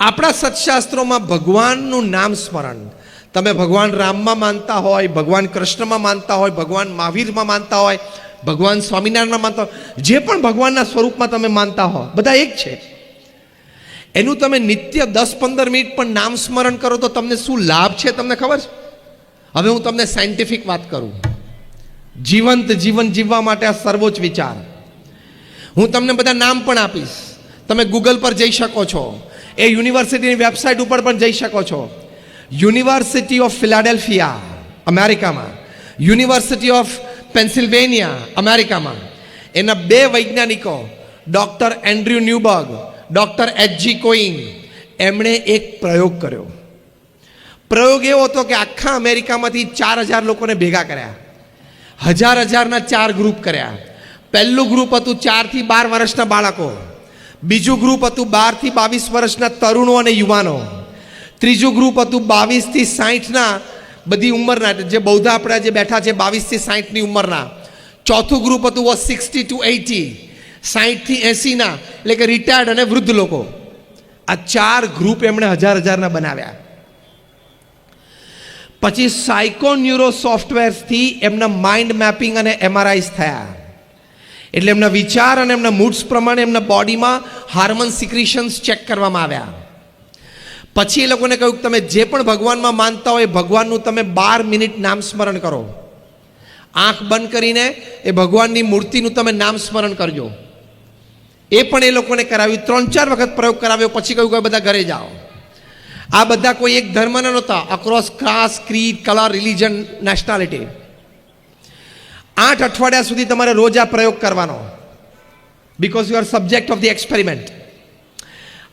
આપણા સત્શાસ્ત્રોમાં ભગવાનનું નામ સ્મરણ. તમે ભગવાન રામમાં માનતા હોય, ભગવાન કૃષ્ણમાં માનતા હોય, ભગવાન મહાવીરમાં માનતા હોય, ભગવાન સ્વામિનારાયણમાં માનતા હોય, જે પણ ભગવાનના સ્વરૂપમાં તમે માનતા હો, બધા એક છે. એનું તમે નિત્ય દસ પંદર મિનિટ પણ નામ સ્મરણ કરો તો તમને શું લાભ છે તમને ખબર છે? હવે હું તમને સાયન્ટિફિક વાત કરું. જીવંત જીવન જીવવા માટે આ સર્વોચ્ચ વિચાર. હું તમને બધા નામ પણ આપીશ. તમે ગૂગલ પર જઈ શકો છો. એ યુનિવર્સિટીની વેબસાઇટ ઉપર પણ જઈ શકો છો. યુનિવર્સિટી ઓફ ફિલાડેલ્ફિયા, અમેરિકામાં. યુનિવર્સિટી ઓફ પેન્સિલ્વેનિયા, અમેરિકામાં. એના બે વૈજ્ઞાનિકો, doctor Andrew Newberg, doctor H G Koenig, એમણે એક પ્રયોગ કર્યો. પ્રયોગ એવો હતો કે આખા અમેરિકામાંથી ચાર હજાર લોકોને ભેગા કર્યા. હજાર હજારના ચાર ગ્રુપ કર્યા. પહેલું ગ્રુપ હતું ચારથી બાર વર્ષના બાળકો. બીજું ગ્રુપ હતું બારથી બાવીસ વર્ષના તરુણો અને યુવાનો. ત્રીજું ગ્રુપ હતું બાવીસથી સાહીઠના બધી ઉંમરના, જે બૌદ્ધ આપણા જે બેઠા છે બાવીસથી સાહીઠની ઉંમરના. ચોથું ગ્રુપ હતું વોઝ સિક્સટી ટુ એટી સાહીઠથી એંસીના, એટલે કે રિટાયર્ડ અને વૃદ્ધ લોકો. આ ચાર ગ્રુપ એમણે હજાર હજારના બનાવ્યા. પછી સાયકોન્યુરો સોફ્ટવેર્સથી એમના માઇન્ડ મેપિંગ અને એમઆરઆઈસ થયા. એટલે એમના વિચાર અને એમના મૂડ્સ પ્રમાણે એમના બોડીમાં હાર્મોન સિક્રિશન્સ ચેક કરવામાં આવ્યા. પછી એ લોકોને કહ્યું કે તમે જે પણ ભગવાનમાં માનતા હોય ભગવાનનું તમે બાર મિનિટ નામ સ્મરણ કરો. આંખ બંધ કરીને એ ભગવાનની મૂર્તિનું તમે નામ સ્મરણ કરજો. એ પણ એ લોકોને કરાવ્યું. ત્રણ ચાર વખત પ્રયોગ કરાવ્યો, પછી કહ્યું કે બધા ઘરે જાઓ. આ બધા કોઈ એક ધર્મના નહોતા. Across cross creed colour religion nationality આઠ અઠવાડિયા સુધી તમારે રોજ આ પ્રયોગ કરવાનો. Because you are subject of the experiment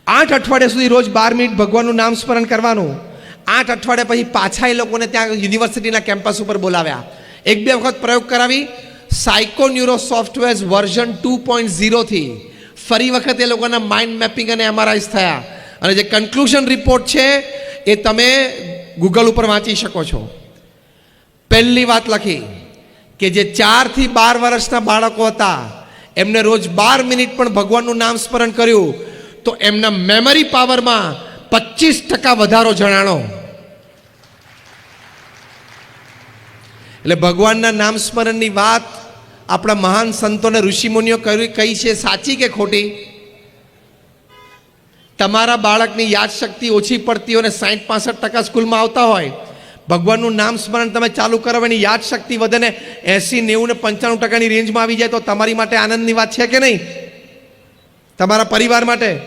આઠ અઠવાડિયા સુધી રોજ બાર મિનિટ ભગવાનનું નામ સ્મરણ કરવાનું. આઠ અઠવાડિયા પછી પાછા એ લોકોને ત્યાં યુનિવર્સિટીના કેમ્પસ ઉપર બોલાવ્યા. એક બે વખત પ્રયોગ કરાવી. Psychoneuro software version two point ઝીરોથી ફરી વખત એ લોકોના માઇન્ડ મેપિંગ અને એમઆરઆઈસ થયા. અને જે કન્ક્લુઝન રિપોર્ટ છે એ તમે ગૂગલ ઉપર વાંચી શકો છો. પહેલી વાત લખી. કે જે ચારથી બાર વર્ષના બાળકો હતા, એમને રોજ બાર મિનિટ પણ ભગવાનનું નામ સ્મરણ કર્યું, તો એમના મેમરી પાવરમાં પચીસ ટકા વધારો જણાણો. એટલે ભગવાનના નામ સ્મરણની વાત આપણા મહાન સંતોને ઋષિમુનિઓ કહી છે, સાચી કે ખોટી? તમારા બાળકની યાદશક્તિ ઓછી પડતી હોય અને સાઠ પાસઠ ટકા સ્કૂલમાં આવતા હોય ભગવાનનું નામ સ્મરણ તમે ચાલુ કરો એની યાદશક્તિ વધે ને એસી, નેવું ને પંચાણું ટકાની રેન્જમાં આવી જાય તો તમારી માટે આનંદની વાત છે કે નહીં? તમારા પરિવાર માટે?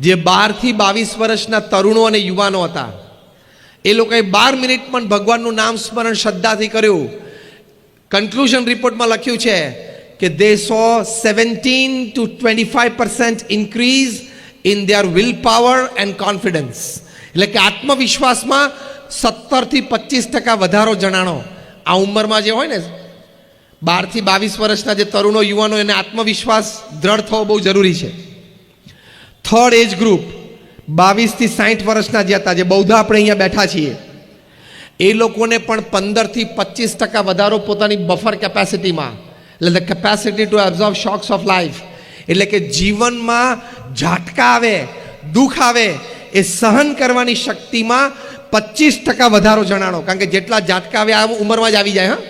જે બારથી બાવીસ વર્ષના તરુણો અને યુવાનો હતા, એ લોકોએ બાર મિનિટ પણ ભગવાનનું નામ સ્મરણ શ્રદ્ધાથી કર્યું. કન્ક્લુઝન રિપોર્ટમાં લખ્યું છે કે they saw seventeen to twenty five percent increase in their will power and confidence એટલે કે આત્મવિશ્વાસમાં સત્તરથી પચીસ ટકા વધારો જણાણો. આ ઉંમરમાં જે હોય ને, બારથી બાવીસ વર્ષના જે તરુણો, યુવાનો, એને આત્મવિશ્વાસ દ્રઢ થવો બહુ જરૂરી છે. થર્ડ એજ ગ્રુપ બાવીસથી સાઠ વર્ષના જે હતા, જે બૌદ્ધ આપણે અહીંયા બેઠા છીએ, એ લોકોને પણ પંદરથી પચીસ ટકા વધારો પોતાની બફર કેપેસિટીમાં. એટલે the capacity to absorb shocks of life એટલે કે જીવનમાં ઝાટકા આવે, દુઃખ આવે એ સહન કરવાની શક્તિમાં પચીસ ટકા વધારો જણાણો. કારણ કે જેટલા જાટકા આવે આ ઉંમરમાં જ આવી જાય, હા?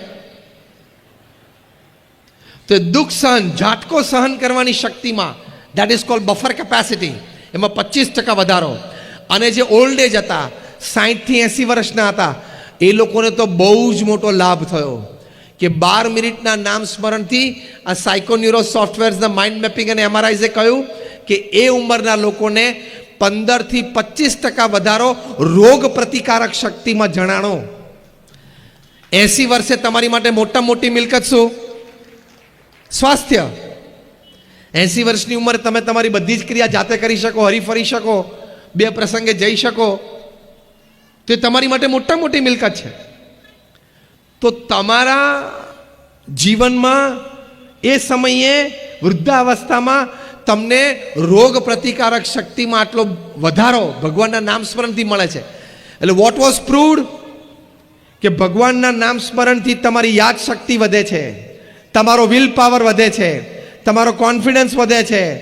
તો દુઃખ સહન, ઝાટકો સહન કરવાની શક્તિમાં that is called buffer capacity એમાં પચીસ ટકા વધારો. અને જે ઓલ્ડ એજ હતા, સાહીઠથી એંસી વર્ષના હતા, એ લોકોને તો બહુ જ મોટો લાભ થયો કે બાર મિનિટના નામ સ્મરણથી આ સાયકોન્યુરો સોફ્ટવેર્સના માઇન્ડ મેપિંગ અને એમઆરઆઈઝે કહ્યું કે એ ઉંમરના લોકોને પંદરથી પચીસ ટકા વધારો રોગ પ્રતિકારક શક્તિમાં જણાણો. એંસી વર્ષે તમારી માટે મોટા મોટી મિલકત શું? સ્વાસ્થ્ય. એસી વર્ષની ઉંમરે તમે તમારી બધી જ ક્રિયા જાતે કરી શકો, હરીફરી શકો, બે પ્રસંગે જઈ શકો. તો એ તમારી માટે મોટા મોટી મિલકત છે. તો તમારા જીવનમાં એ સમયે વૃદ્ધાવસ્થામાં તમને રોગ પ્રતિકારક શક્તિમાં આટલો વધારો ભગવાનના નામ સ્મરણથી મળે છે. એટલે વોટ વોઝ પ્રૂવડ કે ભગવાનના નામ સ્મરણથી તમારી યાદ શક્તિ વધે છે. તમારો વિલ પાવર વધે છે. તમારો કોન્ફિડન્સ વધે છે.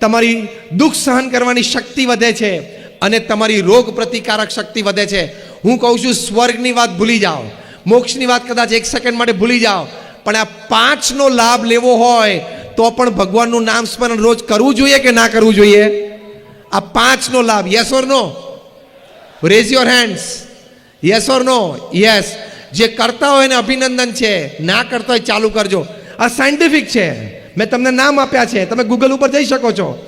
તમારી દુઃખ સહન કરવાની શક્તિ વધે છે અને તમારી રોગ પ્રતિકારક શક્તિ વધે છે. હું કહું છું, સ્વર્ગની વાત ભૂલી જાઓ. મોક્ષની વાત કદાચ એક સેકન્ડ માટે ભૂલી જાઓ. પણ આ પાંચનો લાભ લેવો હોય તો પણ ભગવાનનું નામ સ્મરણ રોજ કરવું જોઈએ કે ના કરવું જોઈએ? આ પાંચનો લાભ yes or no raise your hands yes or no yes જે કરતા હોય એને અભિનંદન છે, ના કરતા હોય ચાલુ કરજો. આ સાયન્ટિફિક છે. મેં તમને નામ આપ્યા છે. તમે ગૂગલ ઉપર જઈ શકો છો.